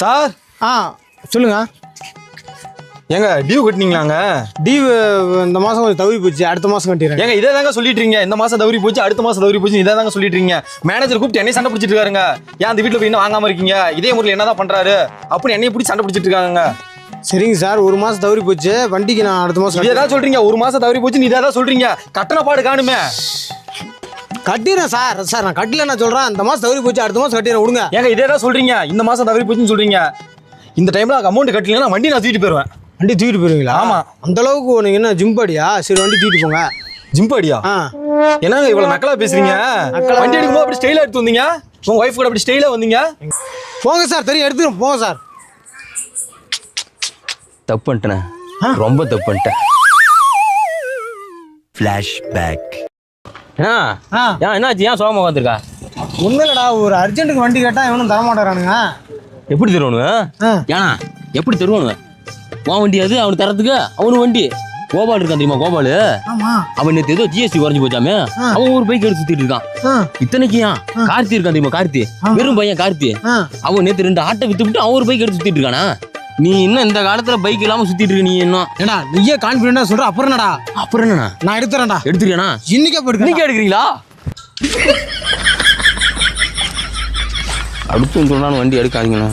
Sir? ஆ சொல்லுங்க. ஏங்க due கட்டினீங்களாங்க? Div இந்த மாதம் கொஞ்சம் தவி போச்சு அடுத்த மாதம் கட்டிடுறேன். ஏங்க இதே தாங்க சொல்லிட்டு இருக்கீங்க இந்த மாசம் தவறி போச்சு அடுத்த மாசம் தவறி போச்சு இதே தாங்க சொல்லிட்டு இருக்கீங்க மேனேஜர் கூப்பிட்டு என்னை சண்டை பிடிச்சிட்டு இருக்காருங்க. ஏன் அந்த வீட்டுல போய் இன்னும் வாங்காம இருக்கீங்க? இதே முறையில் என்னதான் பண்றாரு? அப்படின்னு என்னைய பிடிச்சி சண்டை பிடிச்சிட்டு இருக்காங்க சரிங்க சார் ஒரு மாதம் தவறி போச்சு வண்டிக்கு நான் அடுத்த மாதம் இதே தான் சொல்றீங்க. ஒரு மாசம் தவறி போச்சு நீ இதே தான் சொல்றீங்க. கட்டண பாடு காணுமே. கட்டிடுறேன் சார் சார் நான் கட்டல நான் சொல்கிறேன் இந்த மாதம் தவறி போச்சு அடுத்த மாதம் கட்டிடுறேன் விடுங்க. ஏங்க இதே தான் சொல்றீங்க. இந்த மாசம் தவறி போச்சுன்னு சொல்றீங்க. இந்த டைம்ல அமௌண்ட் கட்டலன்னா வண்டி நான் தூக்கிட்டு போயிருவேன். வண்டி தூக்கிட்டு போயிருவீங்களா? ஆமா. அந்த அளவுக்கு நீங்கள் என்ன ஜிம் பாடியா? சரி வண்டி தூக்கிட்டு போங்க. ஜிம்பாடியா ஆ. என்னங்க இவ்வளவு நக்கலா பேசுறீங்க? வண்டி எடுக்கும்போது அப்படி ஸ்டைலா எடுத்து வந்தீங்க? உங்க ஒய்ஃப் கூட அப்படி ஸ்டைலா வந்தீங்க? போங்க சார் தெரியும் எடுத்துக்கிறோம் போங்க சார் தப்பு பண்ணிட்டேனே. ரொம்ப தப்பு பண்ணிட்டேன். ஃப்ளாஷ்பேக் என்ன ஏன் என்னாச்சு? ஏன் சோகமாக உட்காந்துருக்கா? ஒன்றும் இல்லைடா ஒரு அர்ஜென்ட்டுக்கு வண்டி கேட்டால் இவனும் தரமாட்டேறானுங்க எப்படி தருவானுங்க. ஏன்னா எப்படி தருவானுங்க? உன் வண்டி அது அவனுக்கு தரத்துக்கு? அவனு வண்டி. கோபால் இருக்கான் தெரியுமா கோபால்? அவன் நேற்று ஏதோ ஜிஎஸ்டி குறைஞ்சு போச்சாமே. அவன் ஒரு பைக் எடுத்து சுத்திட்டு இருக்கான். ஆ. இத்தனைக்கு ஏன்? கார்த்தி இருக்கான் தெரியுமா கார்த்தி? வெறும் பையன் கார்த்தி. அவன் நேற்று ரெண்டு ஆட்டை வித்து விட்டு அவன் ஒரு பைக் எடுத்து சுத்திட்டு இருக்கானா? நீ இன்னும் இந்த காலத்துல பைக் இல்லாம சுத்திட்டு இருக்க நீ இன்னும். ஏடா நீயே கான்ஃபிடென்ட்டாக சொல்கிற அப்புறம் என்னடா? அப்புறம் என்னண்ணா? நான் எடுத்துறேன்டா. எடுத்துருக்கேனா இன்னைக்கே போயிட்டு இன்னைக்கு எடுக்கிறீங்களா? அடுத்து சொன்னாலும் வண்டி எடுக்காதீங்கண்ணா.